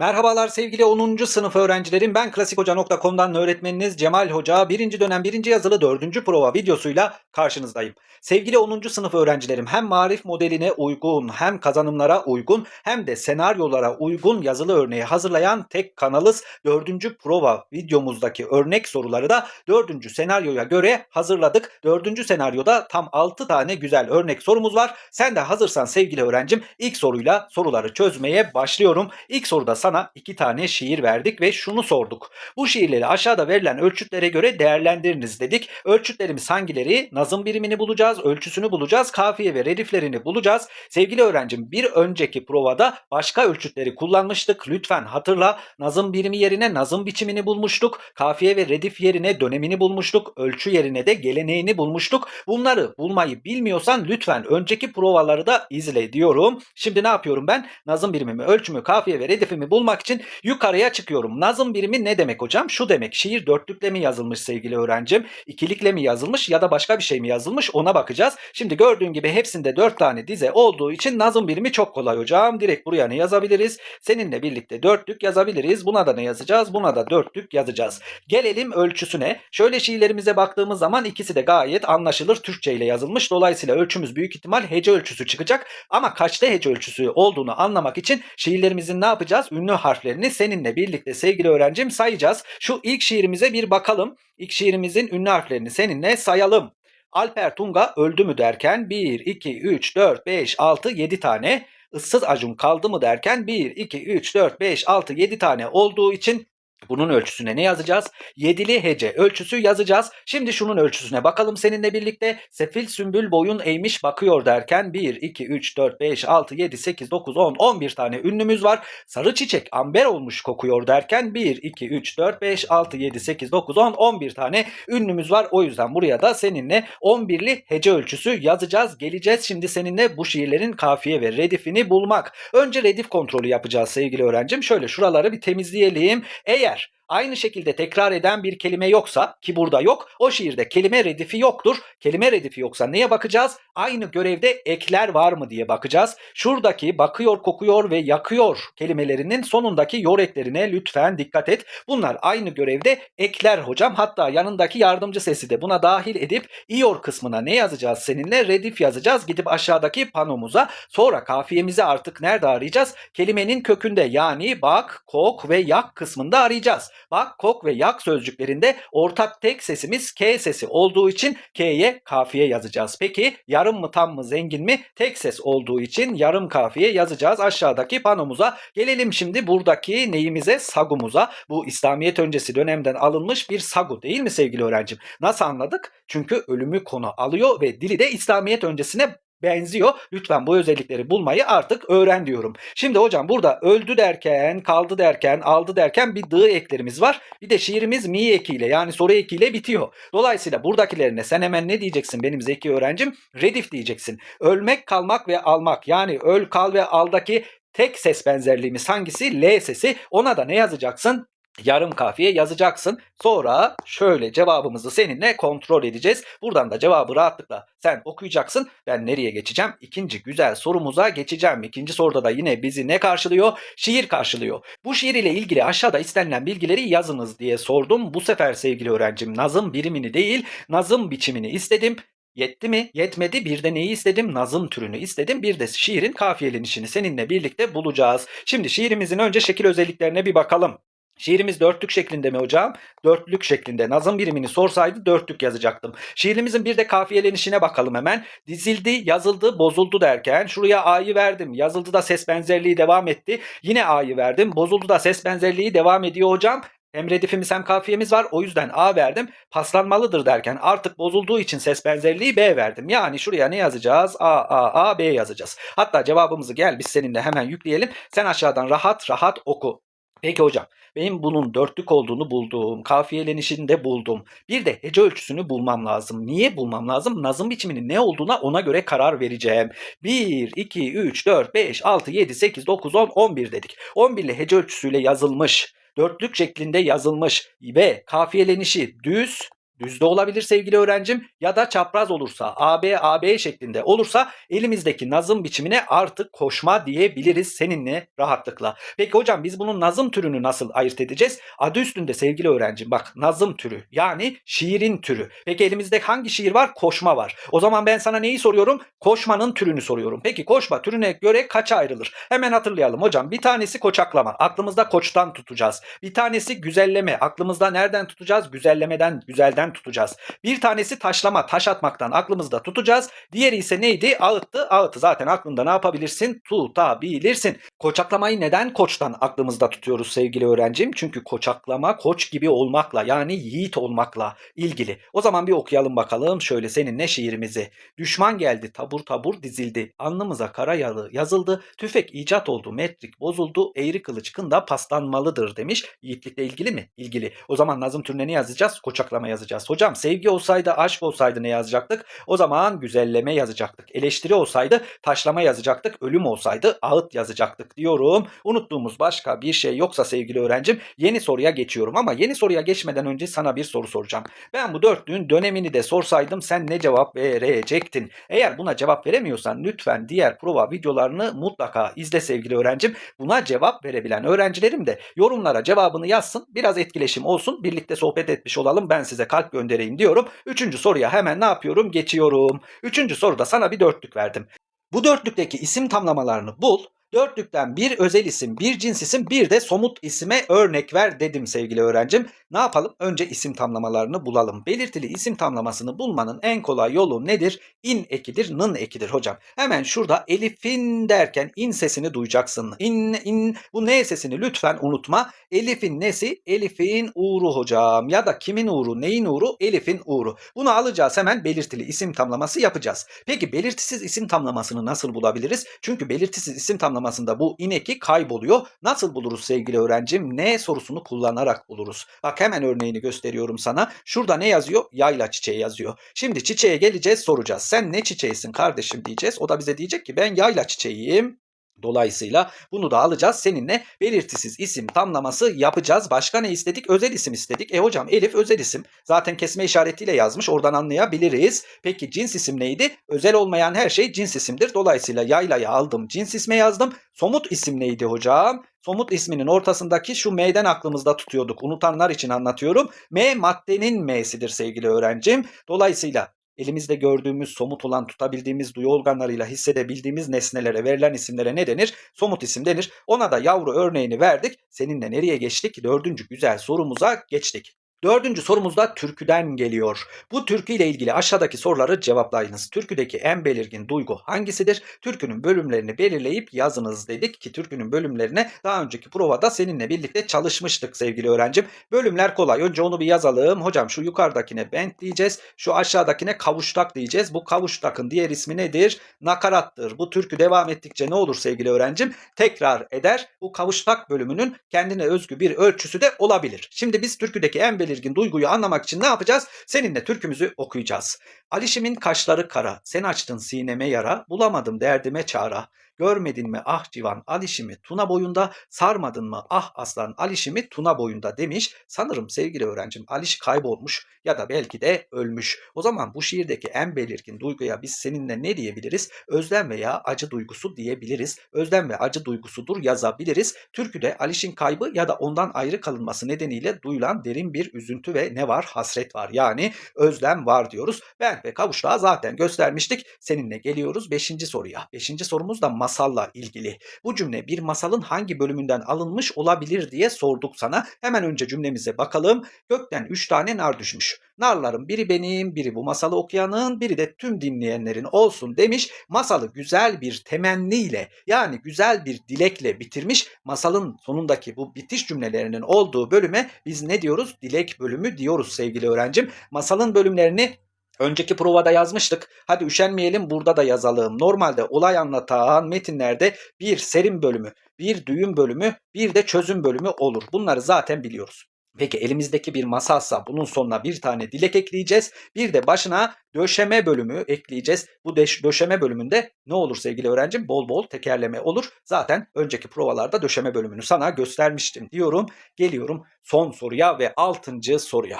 Merhabalar sevgili 10. sınıf öğrencilerim. Ben klasikhoca.com'dan öğretmeniniz Cemal Hoca. 1. dönem 1. yazılı 4. prova videosuyla karşınızdayım. Sevgili 10. sınıf öğrencilerim hem marif modeline uygun hem kazanımlara uygun hem de senaryolara uygun yazılı örneği hazırlayan tek kanalız. 4. prova videomuzdaki örnek soruları da 4. senaryoya göre hazırladık. 4. senaryoda tam 6 tane güzel örnek sorumuz var. Sen de hazırsan sevgili öğrencim ilk soruyla soruları çözmeye başlıyorum. İlk soruda sana iki tane şiir verdik ve şunu sorduk. Bu şiirleri aşağıda verilen ölçütlere göre değerlendiriniz dedik. Ölçütlerimiz hangileri? Nazım birimini bulacağız, ölçüsünü bulacağız, kafiye ve rediflerini bulacağız. Sevgili öğrencim bir önceki provada başka ölçütleri kullanmıştık. Lütfen hatırla. Nazım birimi yerine nazım biçimini bulmuştuk. Kafiye ve redif yerine dönemini bulmuştuk. Ölçü yerine de geleneğini bulmuştuk. Bunları bulmayı bilmiyorsan lütfen önceki provaları da izle diyorum. Şimdi ne yapıyorum ben? Nazım birimimi, ölçümü, kafiye ve redifimi bulmak için yukarıya çıkıyorum. Nazım birimi ne demek hocam? Şu demek. Şiir dörtlükle mi yazılmış sevgili öğrencim? İkilikle mi yazılmış ya da başka bir şey mi yazılmış? Ona bakacağız. Şimdi gördüğün gibi hepsinde dört tane dize olduğu için nazım birimi çok kolay hocam. Direkt buraya ne yazabiliriz? Seninle birlikte dörtlük yazabiliriz. Buna da ne yazacağız? Buna da dörtlük yazacağız. Gelelim ölçüsüne. Şöyle şiirlerimize baktığımız zaman ikisi de gayet anlaşılır Türkçe ile yazılmış. Dolayısıyla ölçümüz büyük ihtimal hece ölçüsü çıkacak. Ama kaçta hece ölçüsü olduğunu anlamak için şiirlerimizin ne yapacağız? Ünlü harflerini seninle birlikte sevgili öğrencim sayacağız. Şu ilk şiirimize bir bakalım. İlk şiirimizin ünlü harflerini seninle sayalım. Alper Tunga öldü mü derken 1, 2, 3, 4, 5, 6, 7 tane. Issız Acun kaldı mı derken 1, 2, 3, 4, 5, 6, 7 tane olduğu için bunun ölçüsüne ne yazacağız? Yedili hece ölçüsü yazacağız. Şimdi şunun ölçüsüne bakalım seninle birlikte. Sefil sümbül boyun eğmiş bakıyor derken 1, 2, 3, 4, 5, 6, 7, 8, 9, 10, 11 tane ünlümüz var. Sarı çiçek amber olmuş kokuyor derken 1, 2, 3, 4, 5, 6, 7, 8, 9, 10, 11 tane ünlümüz var. O yüzden buraya da seninle 11'li hece ölçüsü yazacağız. Geleceğiz şimdi seninle bu şiirlerin kafiye ve redifini bulmak. Önce redif kontrolü yapacağız sevgili öğrencim. Şöyle şuraları bir temizleyelim. Eğer Yes aynı şekilde tekrar eden bir kelime yoksa ki burada yok o şiirde kelime redifi yoktur. Kelime redifi yoksa neye bakacağız? Aynı görevde ekler var mı diye bakacağız. Şuradaki bakıyor, kokuyor ve yakıyor kelimelerinin sonundaki yor eklerine lütfen dikkat et. Bunlar aynı görevde ekler hocam. Hatta yanındaki yardımcı sesi de buna dahil edip iyor kısmına ne yazacağız seninle? Redif yazacağız. Gidip aşağıdaki panomuza sonra kafiyemizi artık nerede arayacağız? Kelimenin kökünde yani bak, kok ve yak kısmında arayacağız. Bak, kok ve yak sözcüklerinde ortak tek sesimiz K sesi olduğu için K'ye kafiye yazacağız. Peki yarım mı tam mı zengin mi? Tek ses olduğu için yarım kafiye yazacağız aşağıdaki panomuza. Gelelim şimdi buradaki neyimize? Sagumuza. Bu İslamiyet öncesi dönemden alınmış bir sagu değil mi sevgili öğrencim? Nasıl anladık? Çünkü ölümü konu alıyor ve dili de İslamiyet öncesine benziyor. Lütfen bu özellikleri bulmayı artık öğren diyorum. Şimdi hocam burada öldü derken, kaldı derken, aldı derken bir dı eklerimiz var. Bir de şiirimiz mi ekiyle yani soru ekiyle bitiyor. Dolayısıyla buradakilerine sen hemen ne diyeceksin benim zeki öğrencim? Redif diyeceksin. Ölmek, kalmak ve almak yani öl, kal ve aldaki tek ses benzerliğimiz hangisi? L sesi. Ona da ne yazacaksın? Yarım kafiye yazacaksın. Sonra şöyle cevabımızı seninle kontrol edeceğiz. Buradan da cevabı rahatlıkla sen okuyacaksın. Ben nereye geçeceğim? İkinci güzel sorumuza geçeceğim. İkinci soruda da yine bizi ne karşılıyor? Şiir karşılıyor. Bu şiir ile ilgili aşağıda istenilen bilgileri yazınız diye sordum. Bu sefer sevgili öğrencim nazım birimini değil nazım biçimini istedim. Yetti mi? Yetmedi. Bir de neyi istedim? Nazım türünü istedim. Bir de şiirin kafiyelenişini seninle birlikte bulacağız. Şimdi şiirimizin önce şekil özelliklerine bir bakalım. Şiirimiz dörtlük şeklinde mi hocam? Dörtlük şeklinde. Nazım birimini sorsaydı dörtlük yazacaktım. Şiirimizin bir de kafiyelenişine bakalım hemen. Dizildi, yazıldı, bozuldu derken şuraya A'yı verdim. Yazıldı da ses benzerliği devam etti. Yine A'yı verdim. Bozuldu da ses benzerliği devam ediyor hocam. Hem redifimiz hem kafiyemiz var. O yüzden A verdim. Paslanmalıdır derken artık bozulduğu için ses benzerliği B verdim. Yani şuraya ne yazacağız? A, A, A, B yazacağız. Hatta cevabımızı gel biz seninle hemen yükleyelim. Sen aşağıdan rahat rahat oku. Peki hocam benim bunun dörtlük olduğunu buldum. Kafiyelenişini de buldum. Bir de hece ölçüsünü bulmam lazım. Niye bulmam lazım? Nazım biçiminin ne olduğuna ona göre karar vereceğim. 1, 2, 3, 4, 5, 6, 7, 8, 9, 10, 11 dedik. 11 ile hece ölçüsüyle yazılmış. Dörtlük şeklinde yazılmış ve kafiyelenişi düz, düz de olabilir sevgili öğrencim ya da çapraz olursa AB AB şeklinde olursa elimizdeki nazım biçimine artık koşma diyebiliriz seninle rahatlıkla. Peki hocam biz bunun nazım türünü nasıl ayırt edeceğiz? Adı üstünde sevgili öğrencim bak nazım türü yani şiirin türü. Peki elimizde hangi şiir var? Koşma var. O zaman ben sana neyi soruyorum? Koşmanın türünü soruyorum. Peki koşma türüne göre kaça ayrılır? Hemen hatırlayalım hocam. Bir tanesi koçaklama. Aklımızda koçtan tutacağız. Bir tanesi güzelleme. Aklımızda nereden tutacağız? Güzellemeden, güzelden tutacağız. Bir tanesi taşlama, taş atmaktan aklımızda tutacağız. Diğeri ise neydi? Ağıttı. Ağıtı zaten aklında ne yapabilirsin? Tutabilirsin. Koçaklamayı neden koçtan aklımızda tutuyoruz sevgili öğrencim? Çünkü koçaklama koç gibi olmakla yani yiğit olmakla ilgili. O zaman bir okuyalım bakalım şöyle seninle şiirimizi. Düşman geldi tabur tabur dizildi. Alnımıza kara yalı yazıldı. Tüfek icat oldu metrik bozuldu. Eğri kılıç kında paslanmalıdır demiş. Yiğitlikle ilgili mi? İlgili. O zaman nazım türüne ne yazacağız? Koçaklama yazacağız. Hocam sevgi olsaydı aşk olsaydı ne yazacaktık? O zaman güzelleme yazacaktık. Eleştiri olsaydı taşlama yazacaktık. Ölüm olsaydı ağıt yazacaktık diyorum. Unuttuğumuz başka bir şey yoksa sevgili öğrencim yeni soruya geçiyorum. Ama yeni soruya geçmeden önce sana bir soru soracağım. Ben bu dörtlüğün dönemini de sorsaydım sen ne cevap verecektin? Eğer buna cevap veremiyorsan lütfen diğer prova videolarını mutlaka izle sevgili öğrencim. Buna cevap verebilen öğrencilerim de yorumlara cevabını yazsın. Biraz etkileşim olsun. Birlikte sohbet etmiş olalım. Ben size kalp göndereyim diyorum. Üçüncü soruya hemen ne yapıyorum? Geçiyorum. Üçüncü soruda sana bir dörtlük verdim. Bu dörtlükteki isim tamlamalarını bul. Dörtlükten bir özel isim, bir cins isim, bir de somut isime örnek ver dedim sevgili öğrencim. Ne yapalım? Önce isim tamlamalarını bulalım. Belirtili isim tamlamasını bulmanın en kolay yolu nedir? İn ekidir, nın ekidir hocam. Hemen şurada elifin derken in sesini duyacaksın. İn, in. Bu ne sesini lütfen unutma. Elifin nesi? Elifin uğru hocam. Ya da kimin uğru, neyin uğru? Elifin uğru. Bunu alacağız hemen belirtili isim tamlaması yapacağız. Peki belirtisiz isim tamlamasını nasıl bulabiliriz? Çünkü belirtisiz isim tamlamasında bu ineki kayboluyor. Nasıl buluruz sevgili öğrencim? Ne sorusunu kullanarak buluruz. Bak hemen örneğini gösteriyorum sana. Şurada ne yazıyor? Yayla çiçeği yazıyor. Şimdi çiçeğe geleceğiz soracağız. Sen ne çiçeğisin kardeşim diyeceğiz. O da bize diyecek ki ben yayla çiçeğiyim. Dolayısıyla bunu da alacağız. Seninle belirtisiz isim tamlaması yapacağız. Başka ne istedik? Özel isim istedik. E hocam Elif özel isim. Zaten kesme işaretiyle yazmış. Oradan anlayabiliriz. Peki cins isim neydi? Özel olmayan her şey cins isimdir. Dolayısıyla yaylayı aldım. Cins isme yazdım. Somut isim neydi hocam? Somut isminin ortasındaki şu M'den aklımızda tutuyorduk. Unutanlar için anlatıyorum. M maddenin M'sidir sevgili öğrencim. Dolayısıyla elimizde gördüğümüz, somut olan, tutabildiğimiz, duyu organlarıyla hissedebildiğimiz nesnelere verilen isimlere ne denir? Somut isim denir. Ona da yavru örneğini verdik. Seninle nereye geçtik? Dördüncü güzel sorumuza geçtik. Dördüncü sorumuzda türküden geliyor. Bu türkü ile ilgili aşağıdaki soruları cevaplayınız. Türküdeki en belirgin duygu hangisidir? Türkünün bölümlerini belirleyip yazınız dedik ki türkünün bölümlerine daha önceki provada seninle birlikte çalışmıştık sevgili öğrencim. Bölümler kolay. Önce onu bir yazalım. Hocam şu yukarıdakine bent diyeceğiz. Şu aşağıdakine kavuştak diyeceğiz. Bu kavuştakın diğer ismi nedir? Nakarattır. Bu türkü devam ettikçe ne olur sevgili öğrencim? Tekrar eder. Bu kavuştak bölümünün kendine özgü bir ölçüsü de olabilir. Şimdi biz türküdeki en belirgin belirgin duyguyu anlamak için ne yapacağız? Seninle türkümüzü okuyacağız. Alişim'in kaşları kara, sen açtın sineme yara, bulamadım derdime çara. Görmedin mi ah civan Alişim'i Tuna boyunda, sarmadın mı ah aslan Alişim'i Tuna boyunda demiş. Sanırım sevgili öğrencim Aliş kaybolmuş ya da belki de ölmüş. O zaman bu şiirdeki en belirgin duyguya biz seninle ne diyebiliriz? Özlem veya acı duygusu diyebiliriz. Özlem ve acı duygusudur yazabiliriz. Türküde Aliş'in kaybı ya da ondan ayrı kalınması nedeniyle duyulan derin bir üzüntü ve ne var? Hasret var. Yani özlem var diyoruz. Ben ve kavuşluğa zaten göstermiştik. Seninle geliyoruz 5. soruya. 5. sorumuz da masalla ilgili. Bu cümle bir masalın hangi bölümünden alınmış olabilir diye sorduk sana. Hemen önce cümlemize bakalım. Gökten 3 tane nar düşmüş. Narların biri benim, biri bu masalı okuyanın, biri de tüm dinleyenlerin olsun demiş. Masalı güzel bir temenniyle yani güzel bir dilekle bitirmiş. Masalın sonundaki bu bitiş cümlelerinin olduğu bölüme biz ne diyoruz? Dilek bölümü diyoruz sevgili öğrencim. Masalın bölümlerini Önceki provada yazmıştık. Hadi üşenmeyelim burada da yazalım. Normalde olay anlatan metinlerde bir serim bölümü, bir düğüm bölümü, bir de çözüm bölümü olur. Bunları zaten biliyoruz. Peki elimizdeki bir masalsa bunun sonuna bir tane dilek ekleyeceğiz. Bir de başına döşeme bölümü ekleyeceğiz. Bu döşeme bölümünde ne olur sevgili öğrencim? Bol bol tekerleme olur. Zaten önceki provalarda döşeme bölümünü sana göstermiştim diyorum. Geliyorum son soruya ve altıncı soruya.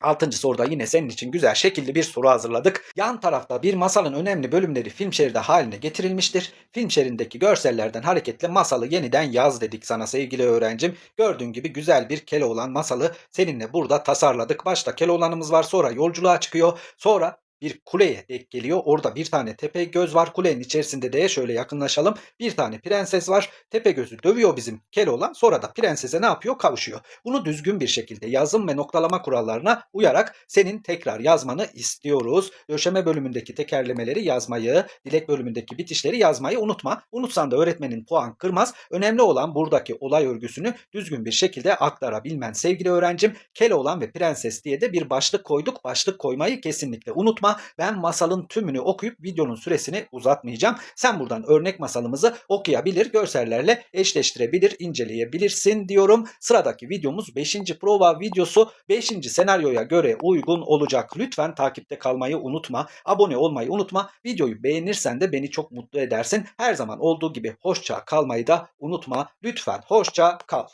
Altıncı soruda yine senin için güzel şekilli bir soru hazırladık. Yan tarafta bir masalın önemli bölümleri film şeridi haline getirilmiştir. Film şeridindeki görsellerden hareketle masalı yeniden yaz dedik sana sevgili öğrencim. Gördüğün gibi güzel bir Keloğlan masalı seninle burada tasarladık. Başta Keloğlan'ımız var sonra yolculuğa çıkıyor. Sonra bir kuleye denk geliyor. Orada bir tane tepe göz var. Kulenin içerisinde de şöyle yakınlaşalım. Bir tane prenses var. Tepe gözü dövüyor bizim Keloğlan. Sonra da prensese ne yapıyor? Kavuşuyor. Bunu düzgün bir şekilde yazım ve noktalama kurallarına uyarak senin tekrar yazmanı istiyoruz. Döşeme bölümündeki tekerlemeleri yazmayı, dilek bölümündeki bitişleri yazmayı unutma. Unutsan da öğretmenin puan kırmaz. Önemli olan buradaki olay örgüsünü düzgün bir şekilde aktarabilmen. Sevgili öğrencim, Keloğlan ve Prenses diye de bir başlık koyduk. Başlık koymayı kesinlikle unutma. Ben masalın tümünü okuyup videonun süresini uzatmayacağım. Sen buradan örnek masalımızı okuyabilir, görsellerle eşleştirebilir, inceleyebilirsin diyorum. Sıradaki videomuz 5. prova videosu. 5. senaryoya göre uygun olacak. Lütfen takipte kalmayı unutma. Abone olmayı unutma. Videoyu beğenirsen de beni çok mutlu edersin. Her zaman olduğu gibi hoşça kalmayı da unutma. Lütfen hoşça kal.